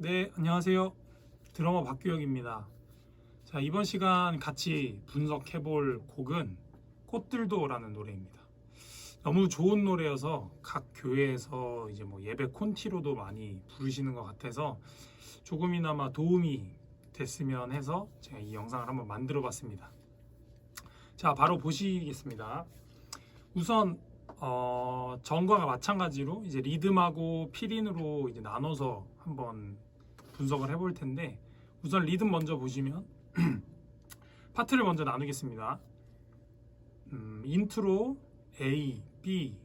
네, 안녕하세요. 드러머 박규혁입니다. 자, 이번 시간 같이 분석해 볼 곡은 꽃들도라는 노래입니다. 너무 좋은 노래여서 각 교회에서 이제 뭐 예배 콘티로도 많이 부르시는 것 같아서 조금이나마 도움이 됐으면 해서 제가 이 영상을 한번 만들어 봤습니다. 자, 바로 보시겠습니다. 우선 어, 전과 마찬가지로 이제 리듬하고 필인으로 이제 나눠서 한번 분석을 해볼 텐데 우선 리듬 먼저 보시면 파트를 먼저 나누겠습니다. 음, 인트로 A, B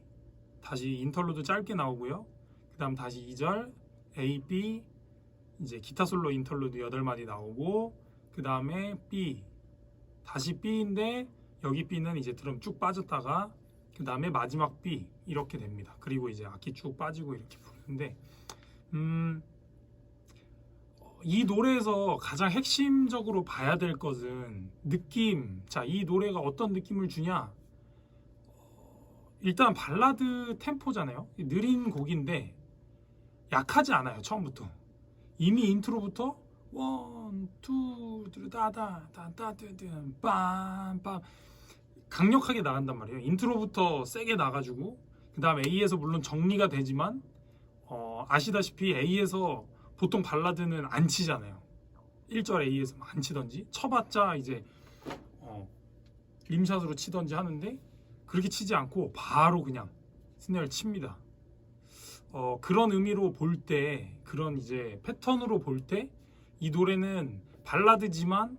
다시 인터루드 짧게 나오고요. 그 다음 다시 2절 A, B 이제 기타 솔로 인터루드 8마디 나오고 그 다음에 B 다시 B인데 여기 B는 이제 드럼 쭉 빠졌다가 그 다음에 마지막 B 이렇게 됩니다. 그리고 이제 악기 쭉 빠지고 이렇게 부르는데 음, 어, 이 노래에서 가장 핵심적으로 봐야 될 것은 느낌. 자, 이 노래가 어떤 느낌을 주냐? 어, 일단 발라드 템포잖아요. 느린 곡인데 약하지 않아요. 처음부터 이미 인트로부터 원, 투, 쓰리, 따다, 따따뜨뜨, 빰빰 강력하게 나간단 말이에요. 인트로부터 세게 나가지고 그 다음 A에서 물론 정리가 되지만 어, 아시다시피 A에서 보통 발라드는 안 치잖아요. 1절 A에서 안 치던지 쳐봤자 이제 어, 림샷으로 치던지 하는데 그렇게 치지 않고 바로 그냥 스네어를 칩니다. 어, 그런 의미로 볼 때 그런 이제 패턴으로 볼 때 이 노래는 발라드지만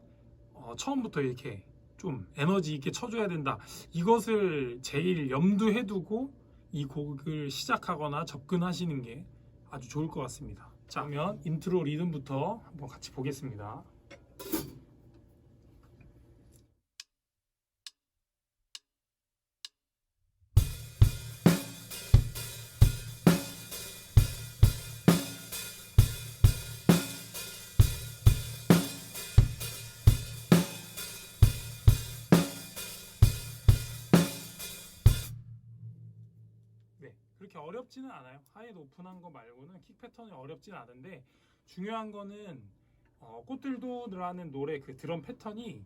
어, 처음부터 이렇게 좀 에너지 있게 쳐줘야 된다. 이것을 제일 염두에 두고 이 곡을 시작하거나 접근하시는 게 아주 좋을 것 같습니다. 자, 그러면 인트로 리듬부터 한번 같이 보겠습니다. 그렇게 어렵지는 않아요. 하이드 오픈한 거 말고는 킥 패턴이 어렵지는 않은데 중요한 거는 어, 꽃들도라는 노래 그 드럼 패턴이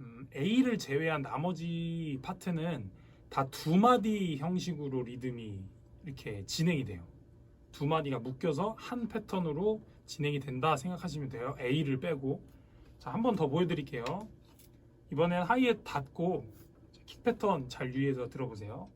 음, A를 제외한 나머지 파트는 다 두 마디 형식으로 리듬이 이렇게 진행이 돼요. 두 마디가 묶여서 한 패턴으로 진행이 된다 생각하시면 돼요. A를 빼고 자, 한 번 더 보여드릴게요. 이번엔 하이에 닫고 킥 패턴 잘 유의해서 들어보세요.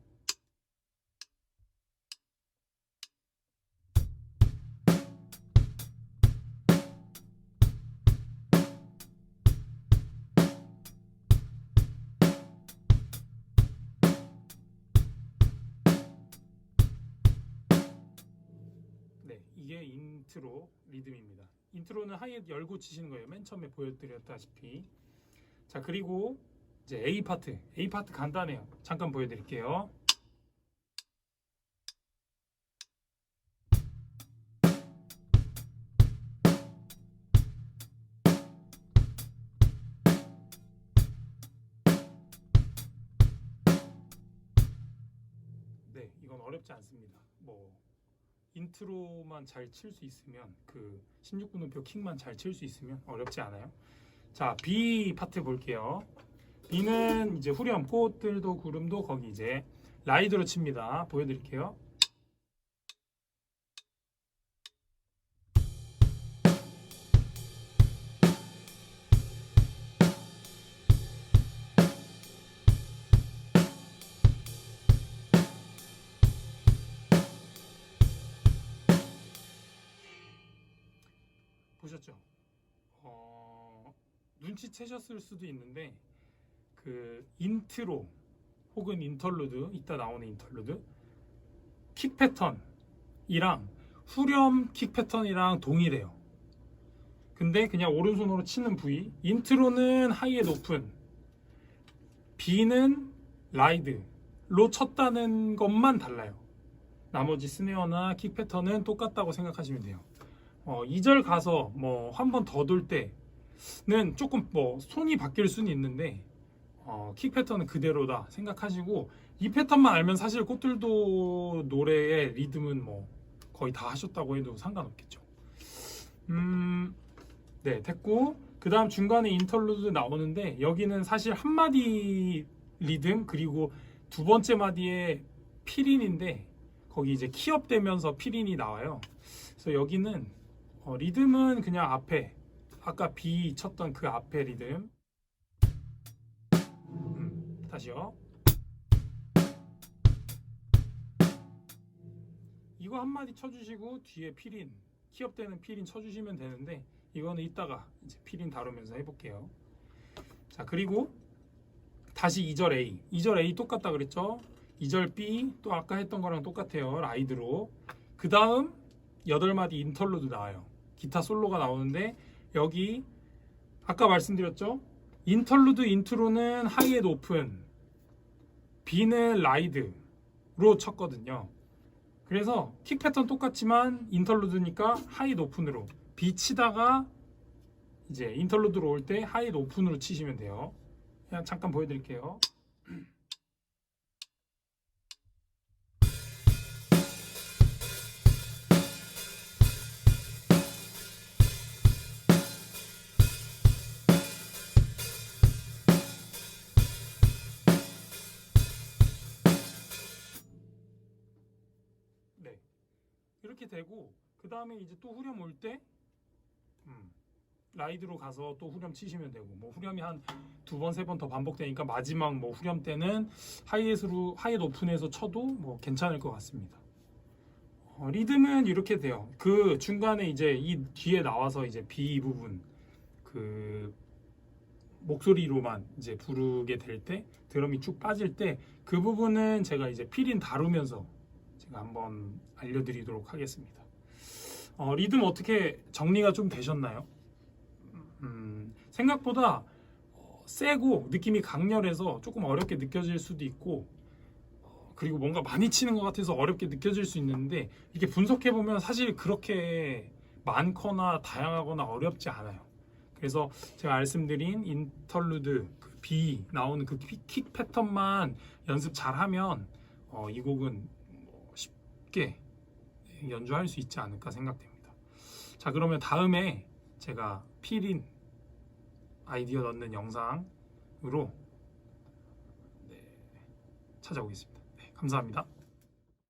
이게 인트로 리듬입니다. 인트로는 하이햇 열고 치시는 거예요. 맨 처음에 보여드렸다시피. 자, 그리고 이제 A 파트. A 파트 간단해요. 잠깐 보여드릴게요. 네, 이건 어렵지 않습니다. 뭐 인트로만 잘 칠 수 있으면 그 16분음표 킥만 잘 칠 수 있으면 어렵지 않아요. 자, B 파트 볼게요. B는 이제 후렴 꽃들도 구름도 거기 이제 라이드로 칩니다. 보여드릴게요. 보셨죠? 어, 눈치채셨을 수도 있는데 그 인트로 혹은 인터루드 이따 나오는 인터루드 킥 패턴이랑 후렴 킥 패턴이랑 동일해요. 근데 그냥 오른손으로 치는 부위 인트로는 하이에 높은 B는 라이드로 쳤다는 것만 달라요. 나머지 스네어나 킥 패턴은 똑같다고 생각하시면 돼요. 어, 2절 가서 뭐 한 번 더 돌 때는 조금 뭐 손이 바뀔 수는 있는데 어, 킥 패턴은 그대로다 생각하시고 이 패턴만 알면 사실 꽃들도 노래의 리듬은 뭐 거의 다 하셨다고 해도 상관없겠죠. 음, 네, 됐고 그 다음 중간에 인터루드 나오는데 여기는 사실 한 마디 리듬 그리고 두 번째 마디에 피린인데 거기 이제 키업 되면서 피린이 나와요. 그래서 여기는 어, 리듬은 그냥 앞에 아까 B 쳤던 그 앞에 리듬 음, 다시요. 이거 한 마디 쳐주시고 뒤에 피린 키업 되는 피린 쳐주시면 되는데 이거는 이따가 이제 피린 다루면서 해볼게요. 자 그리고 다시 2절 A 2절 A 똑같다 그랬죠? 2절 B 또 아까 했던 거랑 똑같아요 라이드로 그 다음 8마디 인터루드 나와요 기타 솔로가 나오는데 여기 아까 말씀드렸죠? 인터루드 인트로는 하이에 높은 B는 라이드로 쳤거든요 그래서 킥 패턴 똑같지만 인터루드니까 하이 높은으로 B 치다가 이제 인터루드로 올 때 하이 높은으로 치시면 돼요. 그냥 잠깐 보여드릴게요. 이렇게 되고 그 다음에 이제 또 후렴 올 때 음, 라이드로 가서 또 후렴 치시면 되고 뭐 후렴이 한 두 번 세 번 더 반복되니까 마지막 뭐 후렴 때는 하이햇으로 하이햇 오픈해서 쳐도 뭐 괜찮을 것 같습니다. 어, 리듬은 이렇게 돼요. 그 중간에 이제 이 뒤에 나와서 이제 B 부분 그 목소리로만 이제 부르게 될 때 드럼이 쭉 빠질 때 그 부분은 제가 이제 필인 다루면서 제가 한번 알려드리도록 하겠습니다. 어, 리듬 어떻게 정리가 좀 되셨나요? 음, 생각보다 어, 세고 느낌이 강렬해서 조금 어렵게 느껴질 수도 있고 어, 그리고 뭔가 많이 치는 것 같아서 어렵게 느껴질 수 있는데 이렇게 분석해 보면 사실 그렇게 많거나 다양하거나 어렵지 않아요. 그래서 제가 말씀드린 인터루드 그 B 나오는 그 킥 패턴만 연습 잘하면 어, 이 곡은 뭐 쉽게 연주할 수 있지 않을까 생각됩니다. 자 그러면 다음에 제가 필인 아이디어 넣는 영상으로 네, 찾아오겠습니다. 네, 감사합니다.